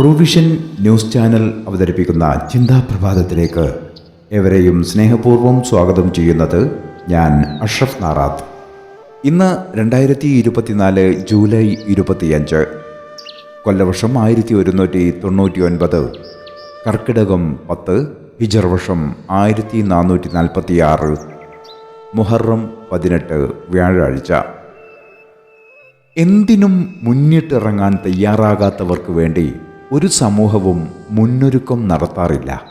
റൂവിഷൻ news channel അവതരിപ്പിക്കുന്ന ചിന്താ പ്രഭാതത്തിലേക്ക് എവരെയും സ്നേഹപൂർവം സ്വാഗതം ചെയ്യുന്നത് ഞാൻ അഷ്റഫ് നാറാത്ത്. ഇന്ന് രണ്ടായിരത്തി ഇരുപത്തിനാല് ജൂലൈ ഇരുപത്തിയഞ്ച്. കൊല്ലവർഷം ആയിരത്തി ഒരുന്നൂറ്റി തൊണ്ണൂറ്റി ഒൻപത് കർക്കിടകം പത്ത് ഹിജർ വർഷം ആയിരത്തി നാനൂറ്റി നാൽപ്പത്തി ആറ് മുഹറം പതിനെട്ട് വ്യാഴാഴ്ച. എന്തിനും മുന്നിട്ടിറങ്ങാൻ തയ്യാറാകാത്തവർക്ക് വേണ്ടി ഒരു സമൂഹവും മുന്നൊരുക്കം നടത്താറില്ല.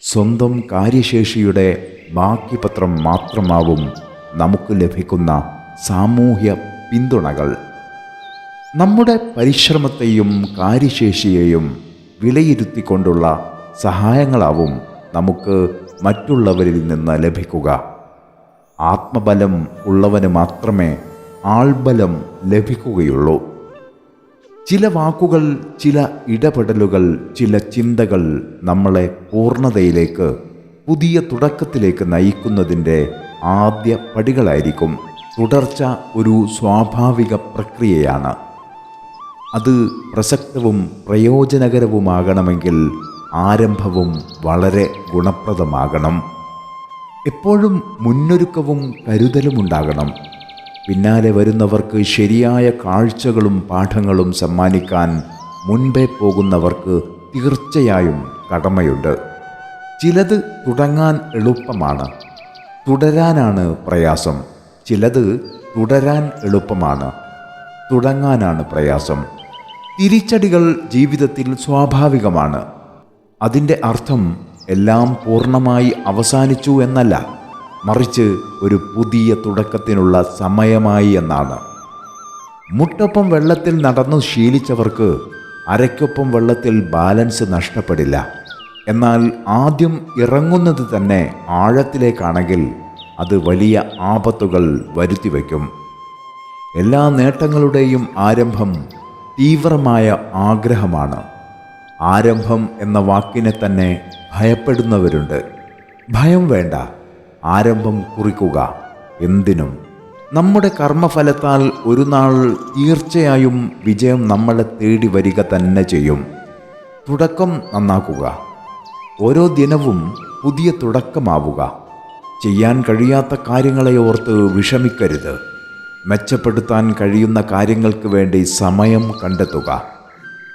സ്വന്തം കാര്യശേഷിയുടെ ബാക്കിപത്രം മാത്രമാവും നമുക്ക് ലഭിക്കുന്ന സാമൂഹ്യ പിന്തുണകൾ. നമ്മുടെ പരിശ്രമത്തെയും കാര്യശേഷിയെയും വിലയിരുത്തിക്കൊണ്ടുള്ള സഹായങ്ങളാവും നമുക്ക് മറ്റുള്ളവരിൽ നിന്ന് ലഭിക്കുക. ആത്മബലം ഉള്ളവന് മാത്രമേ ആൾബലം ലഭിക്കുകയുള്ളൂ. ചില വാക്കുകൾ ചില ഇടപെടലുകൾ ചില ചിന്തകൾ നമ്മളെ പൂർണതയിലേക്ക് പുതിയ തുടക്കത്തിലേക്ക് നയിക്കുന്നതിന്റെ ആദ്യ പടികളായിരിക്കും. തുടർച്ച ഒരു സ്വാഭാവിക പ്രക്രിയയാണ്. അത് പ്രസക്തവും പ്രയോജനകരവുമാകണമെങ്കിൽ ആരംഭവും വളരെ ഗുണപ്രദമാകണം. എപ്പോഴും മുന്നൊരുക്കവും കരുതലും ഉണ്ടാകണം പിന്നാലെ വരുന്നവർക്ക് ശരിയായ കാഴ്ചകളും പാഠങ്ങളും സമ്മാനിക്കാൻ മുൻപേ പോകുന്നവർക്ക് തീർച്ചയായും കടമയുണ്ട്. ചിലത് തുടങ്ങാൻ എളുപ്പമാണ്. തുടരാനാണ് പ്രയാസം. ചിലത് തുടരാൻ എളുപ്പമാണ്. തുടങ്ങാനാണ് പ്രയാസം. തിരിച്ചടികൾ ജീവിതത്തിൽ സ്വാഭാവികമാണ്. അതിന്റെ അർത്ഥം എല്ലാം പൂർണമായി അവസാനിച്ചു എന്നല്ല. മറിച്ച് ഒരു പുതിയ തുടക്കത്തിനുള്ള സമയമായി എന്നാണ്. മുട്ടൊപ്പം വെള്ളത്തിൽ നടന്നു ശീലിച്ചവർക്ക് അരയ്ക്കൊപ്പം വെള്ളത്തിൽ ബാലൻസ് നഷ്ടപ്പെടില്ല. എന്നാൽ ആദ്യം ഇറങ്ങുന്നത് തന്നെ ആഴത്തിലേക്കാണെങ്കിൽ അത് വലിയ ആപത്തുകൾ വരുത്തിവെക്കും. എല്ലാ നേട്ടങ്ങളുടെയും ആരംഭം തീവ്രമായ ആഗ്രഹമാണ്. ആരംഭം എന്ന വാക്കിനെ തന്നെ ഭയപ്പെടുന്നവരുണ്ട്. ഭയം വേണ്ട. ആരംഭം കുറിക്കുക. എന്തിനും. നമ്മുടെ കർമ്മഫലത്താൽ ഒരു നാൾ തീർച്ചയായും വിജയം നമ്മളെ തേടി വരിക തന്നെ ചെയ്യും. തുടക്കം നന്നാക്കുക. ഓരോ ദിനവും പുതിയ തുടക്കമാവുക. ചെയ്യാൻ കഴിയാത്ത കാര്യങ്ങളെ ഓർത്ത് വിഷമിക്കരുത്. മെച്ചപ്പെടുത്താൻ കഴിയുന്ന കാര്യങ്ങൾക്ക് വേണ്ടി സമയം കണ്ടെത്തുക.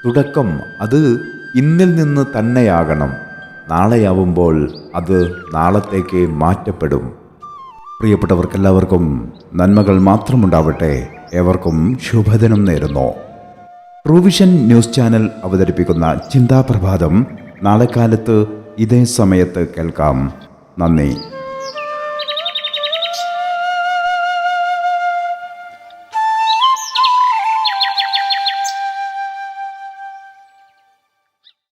തുടക്കം അത് ഇന്നിൽ നിന്ന് തന്നെയാകണം. നാളെയാവുമ്പോൾ അത് നാളത്തേക്ക് മാറ്റപ്പെടും. പ്രിയപ്പെട്ടവർക്കെല്ലാവർക്കും നന്മകൾ മാത്രമുണ്ടാവട്ടെ. ഏവർക്കും ശുഭദിനം നേരുന്നു. പ്രൊവിഷൻ ന്യൂസ് ചാനൽ അവതരിപ്പിക്കുന്ന ചിന്താപ്രഭാതം നാളെ കാലത്ത് ഇതേ സമയത്ത് കേൾക്കാം. നന്ദി.